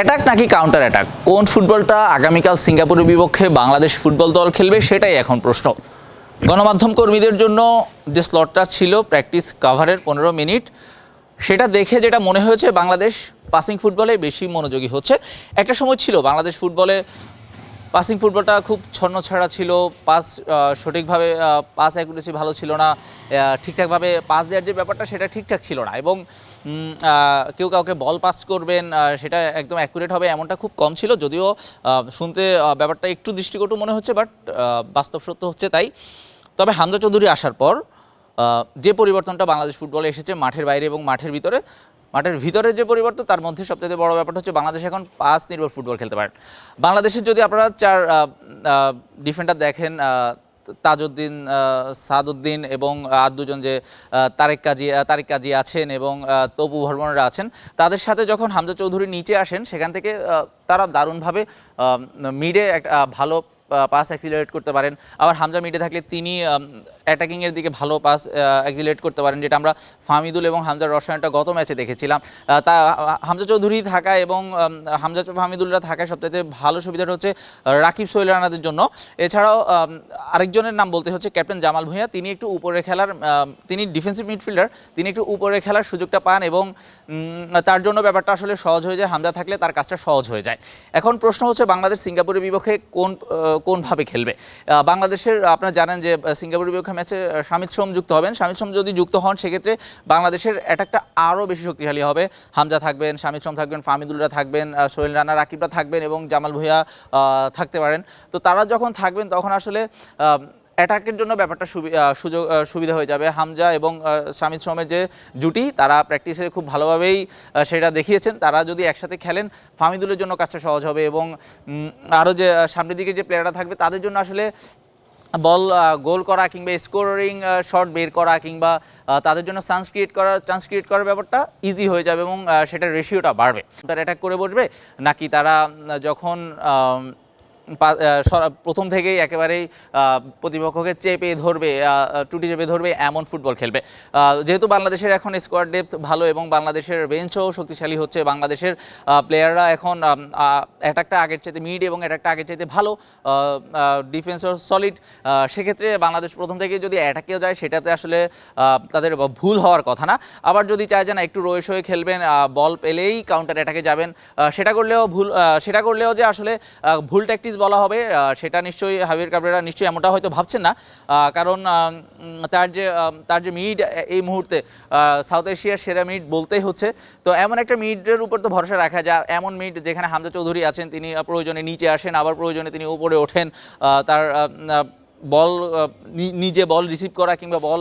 Attack নাকি counter attack কোন ফুটবলটা আগামীকাল সিঙ্গাপুরের বিপক্ষে বাংলাদেশ ফুটবল দল খেলবে সেটাই এখন প্রশ্ন। গণমাধ্যম কর্মীদের জন্য যে স্লটটা ছিল প্র্যাকটিস কাভারের পনেরো মিনিট, সেটা দেখে যেটা মনে হয়েছে, বাংলাদেশ পাসিং ফুটবলে বেশি মনোযোগী হচ্ছে। একটা সময় ছিল বাংলাদেশ ফুটবলে পাসিং ফুটবলটা খুব ছন্ন ছন্নছাড়া ছিল। পাস সঠিকভাবে পাস অ্যাকুরেসি ভালো ছিল না। ঠিকঠাকভাবে পাস দেওয়ার যে ব্যাপারটা, সেটা ঠিকঠাক ছিল না। এবং কেউ কাউকে বল পাস করবেন সেটা একদম অ্যাকুরেট হবে এমনটা খুব কম ছিল। যদিও শুনতে ব্যাপারটা একটু দৃষ্টিকটু মনে হচ্ছে বাট বাস্তব সত্য হচ্ছে তাই। তবে হামজা চৌধুরী আসার পর যে পরিবর্তনটা বাংলাদেশ ফুটবলে এসেছে মাঠের বাইরে এবং মাঠের ভিতরে মাঠের ভিতরে যে পরিবর্তন তার মধ্যে সবচেয়ে বড় ব্যাপারটা হচ্ছে বাংলাদেশ এখন পাঁচ নির্ভর ফুটবল খেলতে পারেন বাংলাদেশের যদি আপনারা চার ডিফেন্ডার দেখেন তাজউদ্দিন সাদউদ্দিন এবং আর দুজন যে তারেক কাজী তারেক কাজী আছেন এবং তপু ভর্মনরা আছেন, তাদের সাথে যখন হামজা চৌধুরী নিচে আসেন, সেখান থেকে তারা দারুণভাবে মিডে একটা ভালো পাস অ্যাক্সিলারেট করতে পারেন। আবার হামজা মিডে থাকলে তিনি অ্যাটাকিংয়ের দিকে ভালো পাস অ্যাক্সিলারেট করতে পারেন, যেটা আমরা ফামিদুল এবং হামজার রসায়নটা গত ম্যাচে দেখেছিলাম। তা হামজা চৌধুরী থাকা এবং হামজা ফামিদুলরা থাকায় সবচেয়ে ভালো সুবিধাটা হচ্ছে রাকিব সোহেল রানাদের জন্য। এছাড়াও আরেকজনের নাম বলতে হচ্ছে ক্যাপ্টেন জামাল ভূঁইয়া। তিনি একটু উপরে খেলার তিনি ডিফেন্সিভ মিডফিল্ডার তিনি একটু উপরে খেলার সুযোগটা পান এবং তার জন্য ব্যাপারটা আসলে সহজ হয়ে যায়। হামজা থাকলে তার কাজটা সহজ হয়ে যায়। এখন প্রশ্ন হচ্ছে বাংলাদেশ সিঙ্গাপুরের বিপক্ষে কোন কোনভাবে খেলবে। বাংলাদেশের, আপনারা জানেন যে সিঙ্গাপুরের বিপক্ষে ম্যাচে শামিত সোম যুক্ত হবেন। শামিত সোম যদি যুক্ত হন, সেক্ষেত্রে বাংলাদেশের অ্যাটাকটা আরও বেশি শক্তিশালী হবে। হামজা থাকবেন শামিত সোম থাকবেন ফামিদুলরা থাকবেন সোহেল রানা, রাকিবরা থাকবেন এবং জামাল ভুঁইয়া থাকতে পারেন। তো তারা যখন থাকবেন, তখন আসলে অ্যাটাকের জন্য ব্যাপারটা সুযোগ সুবিধা হয়ে যাবে। হামজা এবং শামিদ শ্রমের যে জুটি, তারা প্র্যাকটিসে খুব ভালোভাবেই সেটা দেখিয়েছেন। তারা যদি একসাথে খেলেন ফামিদুলের জন্য কাজটা সহজ হবে এবং আরও যে সামনের দিকে যে প্লেয়াররা থাকবে, তাদের জন্য আসলে বল গোল করা কিংবা স্কোরিং শট বের করা কিংবা তাদের জন্য চান্স ক্রিয়েট করার চান্স ক্রিয়েট করার ব্যাপারটা ইজি হয়ে যাবে এবং সেটার রেশিওটা বাড়বে। তারা অ্যাটাক করে বসবে, নাকি তারা যখন প্রথম থেকেই একেবারেই প্রতিপক্ষকে চেপে ধরবে টুটি চেপে ধরবে, এমন ফুটবল খেলবে। যেহেতু বাংলাদেশের এখন স্কোয়াড ডেপথ ভালো এবং বাংলাদেশের বেঞ্চও শক্তিশালী হচ্ছে, বাংলাদেশের প্লেয়াররা এখন অ্যাটাকটা আগের চাইতে মিড এবং অ্যাটাকটা আগের চাইতে ভালো ডিফেন্সও সলিড সেক্ষেত্রে বাংলাদেশ প্রথম থেকে যদি অ্যাটাকেও যায়, সেটাতে আসলে তাদের ভুল হওয়ার কথা না। আবার যদি চায় যে না, একটু রয়েস হয়ে খেলবেন বল পেলেই কাউন্টার অ্যাটাকে যাবেন সেটা করলেও ভুল সেটা করলেও যে আসলে ভুল ট্যাকটিস বলা হবে সেটা নিশ্চয়ই হাবির কাবরেরা নিশ্চয়ই এমনটা হয়তো ভাবছেন না। কারণ তার যে তার যে মিড এই মুহূর্তে সাউথ এশিয়ার সেরা মিড বলতেই হচ্ছে। তো এমন একটা মিডের উপর তো ভরসা রাখা যায়। এমন মিড যেখানে হামজা চৌধুরী আছেন, তিনি প্রয়োজনে নিচে আসেন, আবার প্রয়োজনে তিনি উপরে ওঠেন। তার বল নিজে বল রিসিভ করা কিংবা বল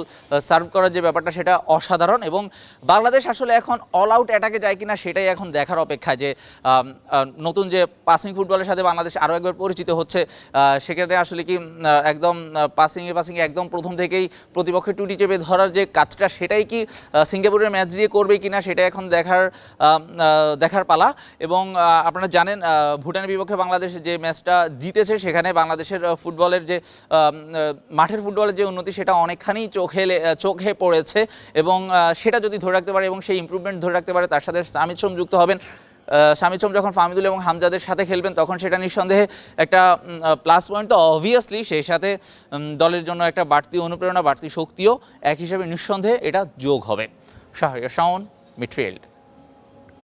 সার্ভ করার যে ব্যাপারটা, সেটা অসাধারণ এবং বাংলাদেশ আসলে এখন অল আউট অ্যাটাকে যায় কিনা, সেটাই এখন দেখার অপেক্ষা যে নতুন যে পাসিং ফুটবলের সাথে বাংলাদেশ আরও একবার পরিচিত হচ্ছে সেক্ষেত্রে আসলে কি একদম পাসিংয়ে পাসিংয়ে একদম প্রথম থেকেই প্রতিপক্ষের টুটি চেপে ধরার যে কাজটা, সেটাই কি সিঙ্গাপুরের ম্যাচ দিয়ে করবে কিনা, সেটা এখন দেখার দেখার পালা এবং আপনারা জানেন ভুটানের বিপক্ষে বাংলাদেশ যে ম্যাচটা জিতেছে, সেখানে বাংলাদেশের ফুটবলের যে মাঠের ফুটবলের যে উন্নতি সেটা অনেকখানি চোখে চোখে পড়েছে এবং সেটা যদি ধরে রাখতে পারে এবং সেই ইমপ্রুভমেন্ট ধরে রাখতে পারে, তার সাথে সামিদ সোম যুক্ত হবেন। সোম যখন ফামিদুল এবং হামজাদের সাথে খেলবেন, তখন সেটা নিঃসন্দেহে একটা প্লাস পয়েন্ট তো অবভিয়াসলি সেই সাথে দলের জন্য একটা বাড়তি অনুপ্রেরণা, বাড়তি শক্তিও, এক হিসাবে নিঃসন্দেহে এটা যোগ হবে। শাহরিয়ার শাওন মিডফিল্ড